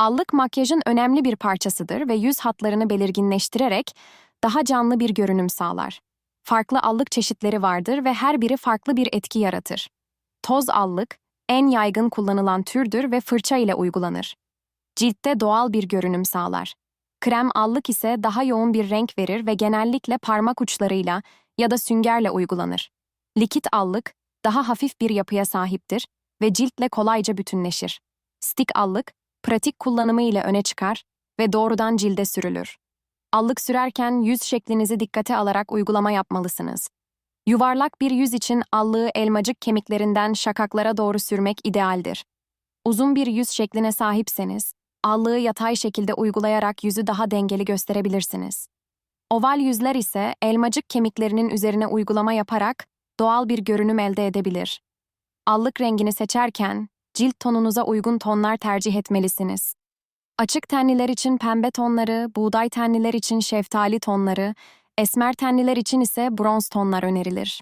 Allık makyajın önemli bir parçasıdır ve yüz hatlarını belirginleştirerek daha canlı bir görünüm sağlar. Farklı allık çeşitleri vardır ve her biri farklı bir etki yaratır. Toz allık en yaygın kullanılan türdür ve fırça ile uygulanır. Ciltte doğal bir görünüm sağlar. Krem allık ise daha yoğun bir renk verir ve genellikle parmak uçlarıyla ya da süngerle uygulanır. Likit allık daha hafif bir yapıya sahiptir ve ciltle kolayca bütünleşir. Stik allık pratik kullanımı ile öne çıkar ve doğrudan cilde sürülür. Allık sürerken yüz şeklinizi dikkate alarak uygulama yapmalısınız. Yuvarlak bir yüz için allığı elmacık kemiklerinden şakaklara doğru sürmek idealdir. Uzun bir yüz şekline sahipseniz, allığı yatay şekilde uygulayarak yüzü daha dengeli gösterebilirsiniz. Oval yüzler ise elmacık kemiklerinin üzerine uygulama yaparak doğal bir görünüm elde edebilir. Allık rengini seçerken cilt tonunuza uygun tonlar tercih etmelisiniz. Açık tenliler için pembe tonları, buğday tenliler için şeftali tonları, esmer tenliler için ise bronz tonlar önerilir.